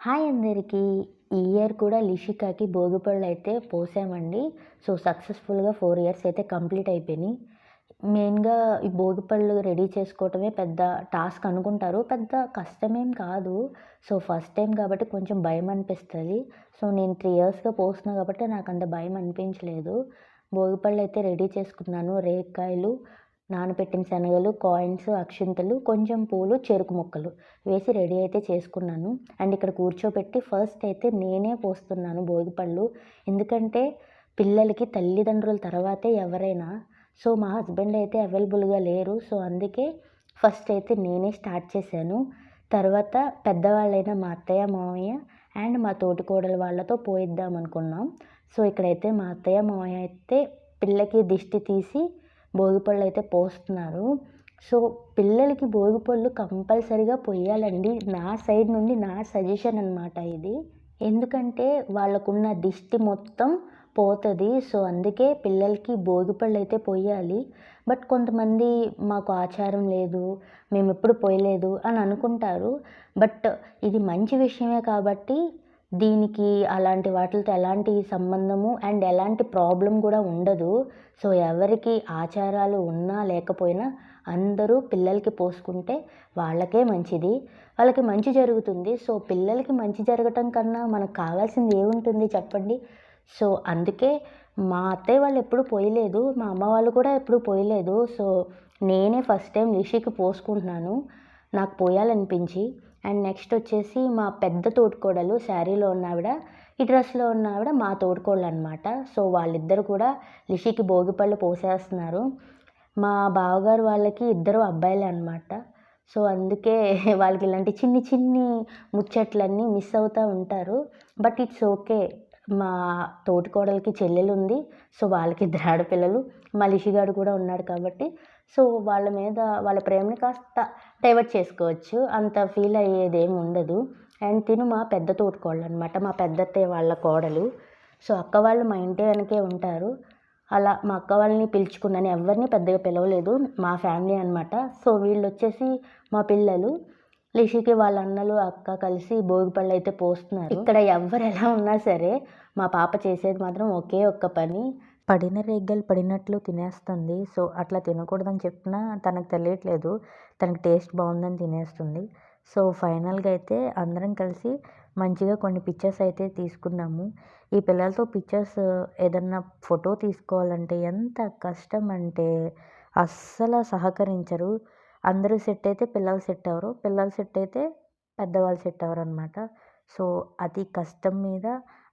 Hi అందరికీ. ఈ year కూడా లిషికాకి భోగిపళ్ళు అయితే పోసామండి. సో సక్సెస్ఫుల్గా ఫోర్ ఇయర్స్ అయితే కంప్లీట్ అయిపోయినాయి. మెయిన్గా ఈ భోగిపళ్ళు రెడీ చేసుకోవటమే పెద్ద టాస్క్ అనుకుంటారు. పెద్ద కష్టమేం కాదు. సో ఫస్ట్ టైం కాబట్టి కొంచెం భయం అనిపిస్తుంది. సో నేను త్రీ ఇయర్స్గా పోస్తున్నా కాబట్టి నాకు అంత భయం అనిపించలేదు. భోగిపళ్ళు అయితే రెడీ చేసుకున్నాను. రేక్కాయలు నానబెట్టిన శనగలు కాయిన్స్ అక్షింతలు కొంచెం పూలు చెరుకు ముక్కలు వేసి రెడీ అయితే చేసుకున్నాను. అండ్ ఇక్కడ కూర్చోబెట్టి ఫస్ట్ అయితే నేనే పోస్తున్నాను భోగిపళ్ళు ఎందుకంటే పిల్లలకి తల్లిదండ్రుల తర్వాతే ఎవరైనా సో మా హస్బెండ్ అయితే అవైలబుల్గా లేరు. సో అందుకే ఫస్ట్ అయితే నేనే స్టార్ట్ చేశాను. తర్వాత పెద్దవాళ్ళైన మా అత్తయ్య మామయ్య అండ్ మా తోటికోడల వాళ్ళతో పోయిద్దాం అనుకున్నాం. సో ఇక్కడైతే మా అత్తయ్య మామయ్య అయితే పిల్లకి దిష్టి తీసి భోగిపళ్ళు అయితే పోస్తున్నారు. సో పిల్లలకి భోగిపళ్ళు కంపల్సరిగా పొయ్యాలండి. నా సైడ్ నుండి నా సజెషన్ అనమాట ఇది. ఎందుకంటే వాళ్ళకున్న దిష్టి మొత్తం పోతుంది. సో అందుకే పిల్లలకి భోగిపళ్ళు అయితే పోయాలి బట్ కొంతమంది మాకు ఆచారం లేదు మేము ఎప్పుడు పోయలేదు అని అనుకుంటారు. బట్ ఇది మంచి విషయమే కాబట్టి దీనికి అలాంటి వాటితో ఎలాంటి సంబంధము అండ్ ఎలాంటి ప్రాబ్లం కూడా ఉండదు. సో ఎవరికి ఆచారాలు ఉన్నా లేకపోయినా అందరూ పిల్లలకి పోసుకుంటే వాళ్ళకే మంచిది. వాళ్ళకి మంచి జరుగుతుంది. సో పిల్లలకి మంచి జరగటం కన్నా మనకు కావాల్సింది ఏముంటుంది చెప్పండి? సో అందుకే మా అత్తయ్య వాళ్ళు ఎప్పుడు పోయలేదు. మా అమ్మ వాళ్ళు కూడా ఎప్పుడు పోయలేదు. సో నేనే ఫస్ట్ టైం రిషికి పోసుకుంటున్నాను. నాకు పోయాలనిపించి. అండ్ నెక్స్ట్ వచ్చేసి మా పెద్ద తోటికోడలు శారీలో ఉన్న ఆవిడ ఈ డ్రెస్లో ఉన్న ఆవిడ మా తోటికోడలు అనమాట సో వాళ్ళిద్దరు కూడా లిషికి భోగిపళ్ళు పోసేస్తున్నారు. మా బావగారు వాళ్ళకి ఇద్దరు అబ్బాయిలే అనమాట. సో అందుకే వాళ్ళకి ఇలాంటి చిన్ని చిన్ని ముచ్చట్లన్నీ మిస్ అవుతూ ఉంటారు. But it's okay. మా తోటికోడలికి చెల్లెలు ఉంది సో వాళ్ళకి ఇద్దరు ఆడపిల్లలు. మా లిషిగాడు కూడా ఉన్నాడు కాబట్టి. సో వాళ్ళ మీద వాళ్ళ ప్రేమని కాస్త డైవర్ట్ చేసుకోవచ్చు. అంత ఫీల్ అయ్యేది ఏమి ఉండదు. అండ్ తిను మా పెద్ద తోటికోళ్ళు అనమాట మా పెద్దత్తయ్య వాళ్ళ కోడలు. సో అక్క వాళ్ళు మా ఇంటి వెనకే ఉంటారు. అలా మా అక్క వాళ్ళని పిలుచుకున్నాను. ఎవరిని పెద్దగా పిలవలేదు. మా ఫ్యామిలీ అనమాట సో వీళ్ళు వచ్చేసి మా పిల్లలు. లిషికి వాళ్ళ అన్నలు అక్క కలిసి భోగిపళ్ళు అయితే పోస్తున్నారు. ఇక్కడ ఎవరు ఎలా ఉన్నా సరే మా పాప చేసేది మాత్రం ఒకే ఒక్క పని. పడిన రేగ్గలు పడినట్లు తినేస్తుంది. సో అట్లా తినకూడదని చెప్పినా తనకు తెలియట్లేదు. తనకి టేస్ట్ బాగుందని తినేస్తుంది. సో ఫైనల్గా అయితే అందరం కలిసి మంచిగా కొన్ని పిక్చర్స్ అయితే తీసుకున్నాము. ఈ పిల్లలతో పిక్చర్స్ ఏదన్నా ఫోటో తీసుకోవాలంటే ఎంత కష్టం అంటే అస్సలు సహకరించరు. అందరూ సెట్ అయితే పిల్లలు సెట్ అవ్వరు. పిల్లలు సెట్ అయితే పెద్దవాళ్ళు సెట్ అవ్వరు అనమాట సో అతి కష్టం మీద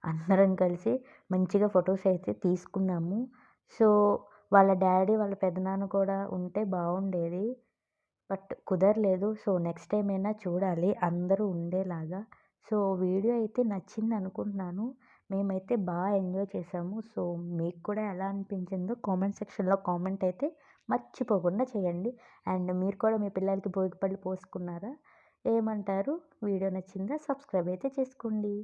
అందరం కలిసి మంచిగా ఫొటోస్ అయితే తీసుకున్నాము. సో వాళ్ళ డాడీ వాళ్ళ పెదనాన్న కూడా ఉంటే బాగుండేది. బట్ కుదరలేదు. సో నెక్స్ట్ టైం అయినా చూడాలి. అందరూ ఉండేలాగా. సో వీడియో అయితే నచ్చింది అనుకుంటున్నాను. మేమైతే బాగా ఎంజాయ్ చేసాము. సో మీకు కూడా ఎలా అనిపించిందో కామెంట్ సెక్షన్లో కామెంట్ అయితే మర్చిపోకుండా చేయండి. అండ్ మీరు కూడా మీ పిల్లలకి భోగిపళ్ళు పోసుకున్నారా? ఏమంటారు? వీడియో నచ్చిందా? సబ్స్క్రైబ్ అయితే చేసుకోండి.